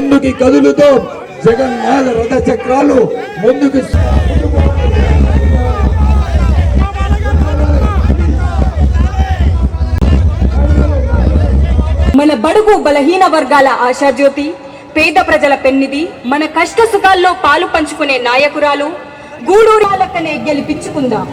ముందుకి కదులుతో. జగన్నాథ రథ చక్రాలు ముందుకు మన బడుగు బలహీన వర్గాల ఆశాజ్యోతి పేద ప్రజల పెన్నిది మన కష్ట సుఖాల్లో పాలు పంచుకునే నాయకురాలు గూడూరాలకనే గెలిపించుకుందాం.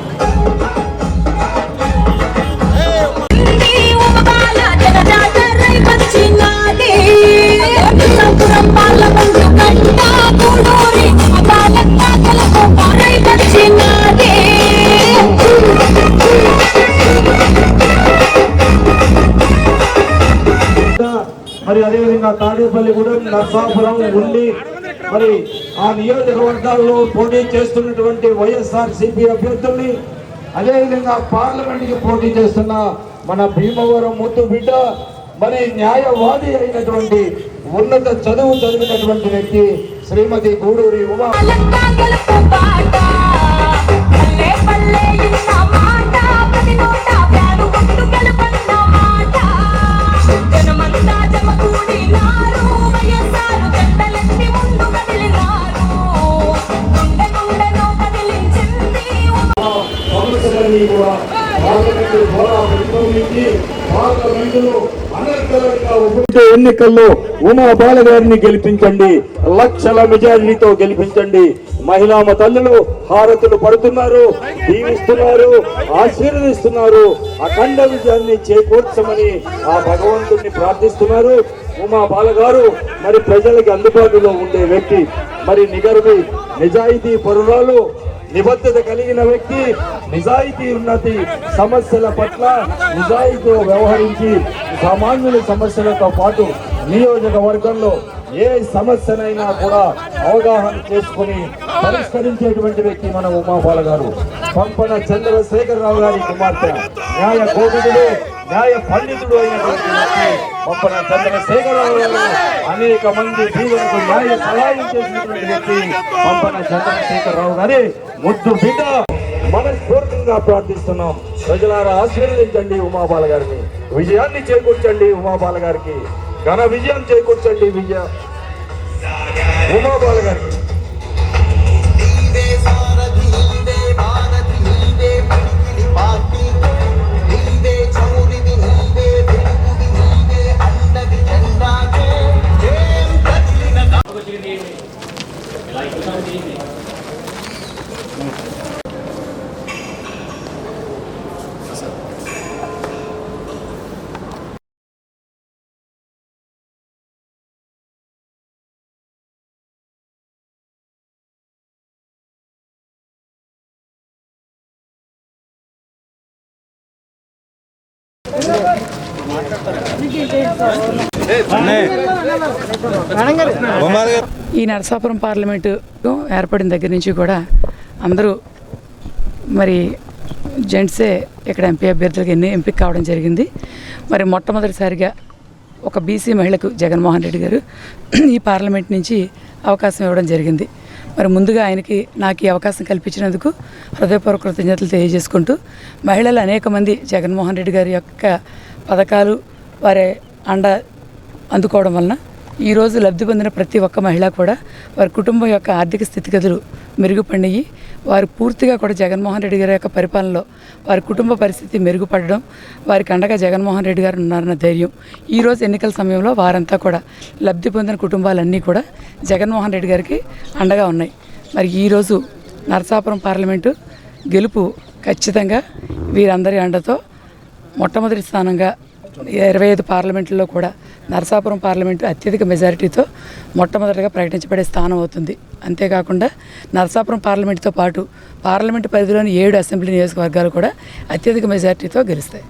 మరి అదేవిధంగా తాడేపల్లి కూడా నర్సాపురం ఉండి మరి ఆ నియోజకవర్గాల్లో పోటీ చేస్తున్నటువంటి వైఎస్ఆర్ సిపి అభ్యర్థుల్ని అదేవిధంగా పార్లమెంట్కి పోటీ చేస్తున్న మన భీమవరం ముత్తు బిడ్డ మరి న్యాయవాది అయినటువంటి ఉన్నత చదువు చదివినటువంటి వ్యక్తి శ్రీమతి గూడూరి ఉమా సమస్యలన్నీ కూడా ఎన్నికల్లో ఉమా బాలగారిని గెలిపించండి లక్షల మెజారిటీతో గెలిపించండి. మహిళామ తల్లులు హారతులు పడుతున్నారు దీవిస్తున్నారు ఆశీర్వదిస్తున్నారు. అఖండ విజయాన్ని చేకూర్చమని ఆ భగవంతుడిని ప్రార్థిస్తున్నారు. ఉమా బాలగారు మరి ప్రజలకు అందుబాటులో ఉండే వ్యక్తి మరి నిగర్వి నిజాయితీ పరురాలు నిబద్ధత కలిగిన వ్యక్తి నిజాయితీ ఉన్నతి సమస్యల పట్ల నిజాయితీతో వ్యవహరించి సామాన్యుల సమస్యలతో పాటు నియోజకవర్గంలో ఏ సమస్యనైనా కూడా అవగాహన చేసుకుని పరిష్కరించేటువంటి వ్యక్తి మన ఉమాపాల గారు. పంపన చంద్రశేఖరరావు గారి కుమార్తె. న్యాయ కోవిదుడు న్యాయ పండితుడు అయినటువంటి గొప్ప చంద్ర శేఖరరావు అనేక మంది జీవులకు న్యాయ సహాయం చేసినటువంటి వ్యక్తి పంపన చంద్రశేఖరరావు గారి. ముద్దు బిడ్డ. మనస్ఫూర్తిగా ప్రార్థిస్తున్నాం. ప్రజలారా ఆశీర్వదించండి ఉమాబాల గారిని. విజయాన్ని చేకూర్చండి ఉమాబాల గారికి. ఘన విజయం చేకూర్చండి విజయ ఉమాబాల గారికి. ఈ నరసాపురం పార్లమెంటు ఏర్పడిన దగ్గర నుంచి కూడా అందరూ మరి జెంట్సే ఇక్కడ ఎంపీ అభ్యర్థులకు ఎన్ని ఎంపిక కావడం జరిగింది. మరి మొట్టమొదటిసారిగా ఒక బీసీ మహిళకు జగన్మోహన్ రెడ్డి గారు ఈ పార్లమెంట్ నుంచి అవకాశం ఇవ్వడం జరిగింది. మరి ముందుగా ఆయనకి నాకు ఈ అవకాశం కల్పించినందుకు హృదయపూర్వక కృతజ్ఞతలు తెలియజేసుకుంటూ మహిళలు అనేక మంది జగన్మోహన్ రెడ్డి గారి యొక్క పథకాలు వారి అండ అందుకోవడం వలన ఈరోజు లబ్ధి పొందిన ప్రతి ఒక్క మహిళ కూడా వారి కుటుంబం యొక్క ఆర్థిక స్థితిగతులు మెరుగుపడినయి. వారు పూర్తిగా కూడా జగన్మోహన్ రెడ్డి గారి యొక్క పరిపాలనలో వారి కుటుంబ పరిస్థితి మెరుగుపడడం వారికి అండగా జగన్మోహన్ రెడ్డి గారు ఉన్నారన్న ధైర్యం ఈరోజు ఎన్నికల సమయంలో వారంతా కూడా లబ్ధి పొందిన కుటుంబాలన్నీ కూడా జగన్మోహన్ రెడ్డి గారికి అండగా ఉన్నాయి. మరి ఈరోజు నరసాపురం పార్లమెంటు గెలుపు ఖచ్చితంగా వీరందరి అండతో మొట్టమొదటి స్థానంగా ఇరవై ఐదు పార్లమెంట్లో కూడా నరసాపురం పార్లమెంటు అత్యధిక మెజారిటీతో మొట్టమొదటిగా ప్రకటించబడే స్థానం అవుతుంది. అంతేకాకుండా నరసాపురం పార్లమెంటుతో పాటు పార్లమెంటు పరిధిలోని ఏడు అసెంబ్లీ నియోజకవర్గాలు కూడా అత్యధిక మెజారిటీతో గెలుస్తాయి.